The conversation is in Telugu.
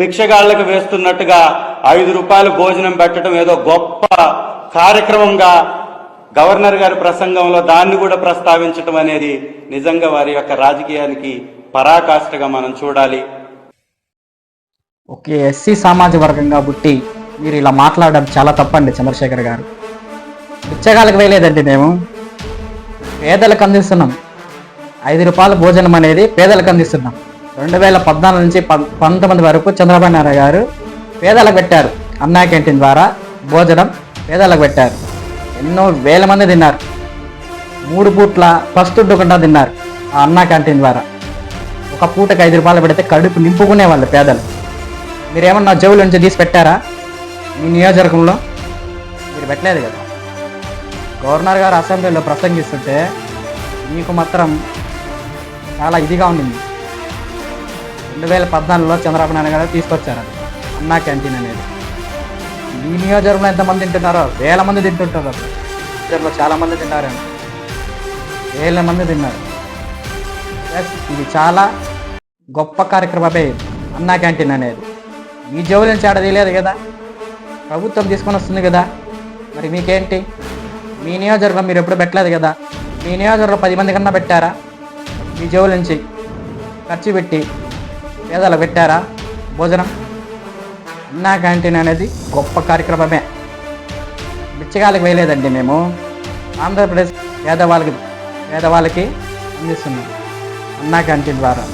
భిక్షగాళ్ళకు వేస్తున్నట్టుగా ఐదు రూపాయలు భోజనం పెట్టడం ఏదో గొప్ప కార్యక్రమంగా గవర్నర్ గారి ప్రసంగంలో దాన్ని కూడా ప్రస్తావించటం అనేది నిజంగా వారి యొక్క రాజకీయానికి పరాకాష్ఠగా మనం చూడాలి. ఓకే ఎస్సీ సామాజిక వర్గంగా పుట్టి మీరు ఇలా మాట్లాడడం చాలా తప్పండి చంద్రశేఖర్ గారు. బిచ్చగాళ్ళకి వేయలేదండి మేము. పేదలకు అందిస్తున్నాం. ఐదు రూపాయల భోజనం అనేది పేదలకు అందిస్తున్నాం. రెండు వేల పద్నాలుగు నుంచి పంతొమ్మిది వరకు చంద్రబాబు నాయుడు గారు పేదలకు పెట్టారు. అన్నా క్యాంటీన్ ద్వారా భోజనం పేదలకు పెట్టారు. ఎన్నో వేల మంది తిన్నారు. మూడు పూట్ల ఫస్ట్ ఉండకుండా తిన్నారు ఆ అన్నా క్యాంటీన్ ద్వారా. ఒక పూటకి ఐదు రూపాయలు పెడితే కడుపు నింపుకునే వాళ్ళు పేదలు. మీరేమన్నా జవుల నుంచి తీసి పెట్టారా? మీ నియోజకవర్గంలో మీరు పెట్టలేదు కదా. గవర్నర్ గారు అసెంబ్లీలో ప్రసంగిస్తుంటే మీకు మాత్రం చాలా ఇదిగా ఉండింది. రెండు వేల పద్నాలుగులో చంద్రబాబు నాయుడు గారు తీసుకొచ్చారు. అది అన్నా క్యాంటీన్ అనేది. మీ నియోజకవర్గంలో ఎంతమంది తింటున్నారో వేల మంది తింటుంటారు. అప్పుడు చాలామంది తిన్నారండి వేల మంది తిన్నారు. ఎస్ ఇది చాలా గొప్ప కార్యక్రమమే అన్నా క్యాంటీన్ అనేది. మీ జోలి నుంచి ఆడ కదా? ప్రభుత్వం తీసుకొని వస్తుంది కదా? మరి మీకేంటి? మీ నియోజకవర్గం మీరు ఎప్పుడు పెట్టలేదు కదా? మీ నియోజకవర్గం పది మంది కన్నా పెట్టారా? మీ జోలి నుంచి ఖర్చు పెట్టి పేదలకు పెట్టారా? భోజనం? అన్నా క్యాంటీన్ అనేది గొప్ప కార్యక్రమమే. బిచ్చగాళ్ళకి వేయలేదండి మేము. ఆంధ్రప్రదేశ్ పేదవాళ్ళకి పేదవాళ్ళకి అందిస్తున్నాం. అన్నా క్యాంటీన్ ద్వారా.